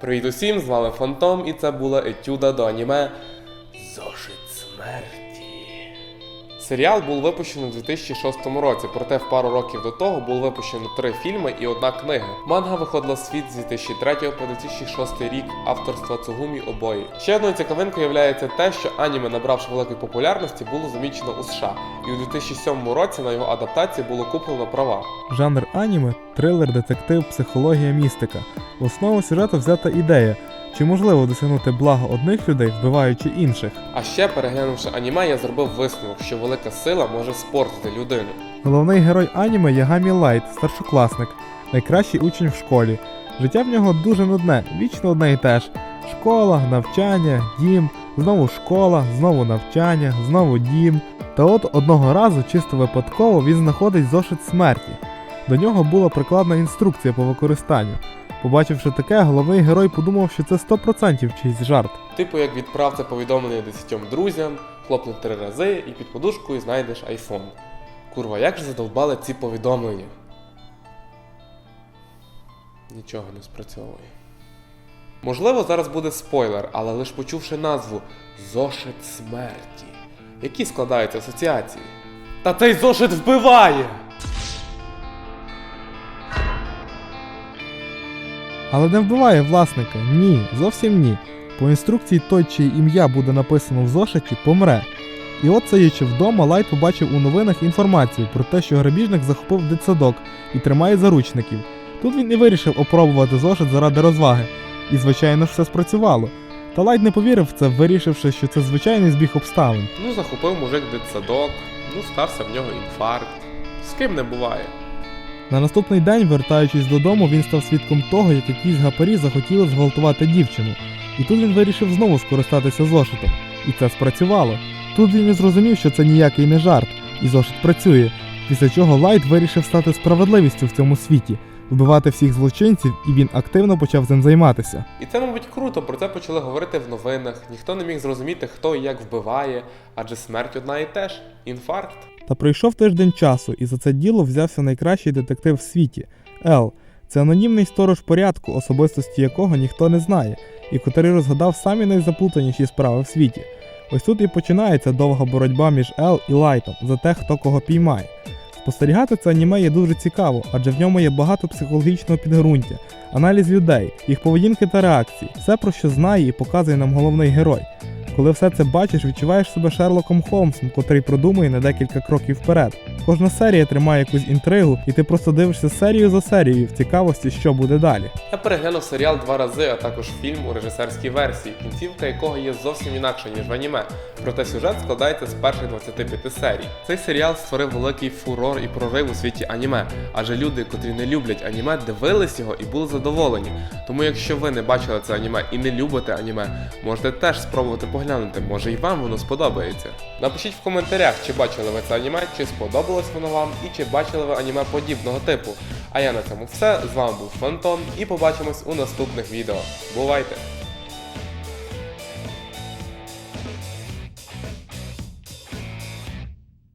Привіт усім, з вами Фантом, і це була етюда до аніме Зошит смерті. Серіал був випущений у 2006 році, проте в пару років до того було випущено три фільми і одна книга. Манга виходила в світ з 2003 по 2006 рік авторства Цугумі обої. Ще одною цікавинкою є те, що аніме, набравши великої популярності, було замічено у США, і у 2007 році на його адаптації було куплено права. Жанр аніме трилер, детектив, психологія, містика. В основу сюжету взята ідея, чи можливо досягнути блага одних людей, вбиваючи інших. А ще, переглянувши аніме, я зробив висновок, що велика сила може спортити людину. Головний герой аніме Ягамі Лайт, старшокласник, найкращий учень в школі. Життя в нього дуже нудне, вічно одне і те ж. Школа, навчання, дім, знову школа, знову навчання, знову дім. Та от одного разу, чисто випадково, він знаходить зошит смерті. До нього була прикладна інструкція по використанню. Побачивши таке, головний герой подумав, що це 100% чийсь жарт. Типу, як відправ це повідомлення десятьом друзям, хлопнув три рази і під подушкою знайдеш айфон. Курва, як же задовбали ці повідомлення? Нічого не спрацьовує. Можливо, зараз буде спойлер, але лише почувши назву Зошит смерті. Які складаються асоціації? Та цей зошит вбиває! Але не вбиває власника. Ні, зовсім ні. По інструкції той, чиє ім'я буде написано в зошиті, помре. І от сидячи вдома, Лайт побачив у новинах інформацію про те, що грабіжник захопив дитсадок і тримає заручників. Тут він і вирішив опробувати зошит заради розваги. І, звичайно все спрацювало. Та Лайт не повірив в це, вирішивши, що це звичайний збіг обставин. Ну, захопив мужик дитсадок, ну стався в нього інфаркт. З ким не буває. На наступний день, вертаючись додому, він став свідком того, як якісь гапарі захотіли зґвалтувати дівчину. І тут він вирішив знову скористатися зошитом. І це спрацювало. Тут він і зрозумів, що це ніякий не жарт, і зошит працює. Після чого Лайт вирішив стати справедливістю в цьому світі, вбивати всіх злочинців, і він активно почав цим займатися. І це, мабуть, круто, про це почали говорити в новинах. Ніхто не міг зрозуміти, хто і як вбиває, адже смерть одна і те ж інфаркт. Та пройшов тиждень часу, і за це діло взявся найкращий детектив в світі Ел. Це анонімний сторож порядку, особистості якого ніхто не знає, і котрий розгадав самі найзаплутаніші справи в світі. Ось тут і починається довга боротьба між Ел і Лайтом за те, хто кого піймає. Спостерігати це аніме є дуже цікаво, адже в ньому є багато психологічного підґрунтя, аналіз людей, їх поведінки та реакцій, все про що знає і показує нам головний герой. Коли все це бачиш, відчуваєш себе Шерлоком Холмсом, котрий продумує на декілька кроків вперед. Кожна серія тримає якусь інтригу, і ти просто дивишся серію за серією в цікавості, що буде далі. Я переглянув серіал два рази, а також фільм у режисерській версії, кінцівка якого є зовсім інакша, ніж в аніме. Проте сюжет складається з перших 25 серій. Цей серіал створив великий фурор і прорив у світі аніме, адже люди, котрі не люблять аніме, дивились його і були задоволені. Тому якщо ви не бачили це аніме і не любите аніме, можете теж спробувати поглянути, може і вам воно сподобається. Напишіть в коментарях, чи бачили ви це аніме, чи сподобалось воно вам, і чи бачили ви аніме подібного типу. А я на цьому все. З вами був Фантом і побачимось у наступних відео. Бувайте!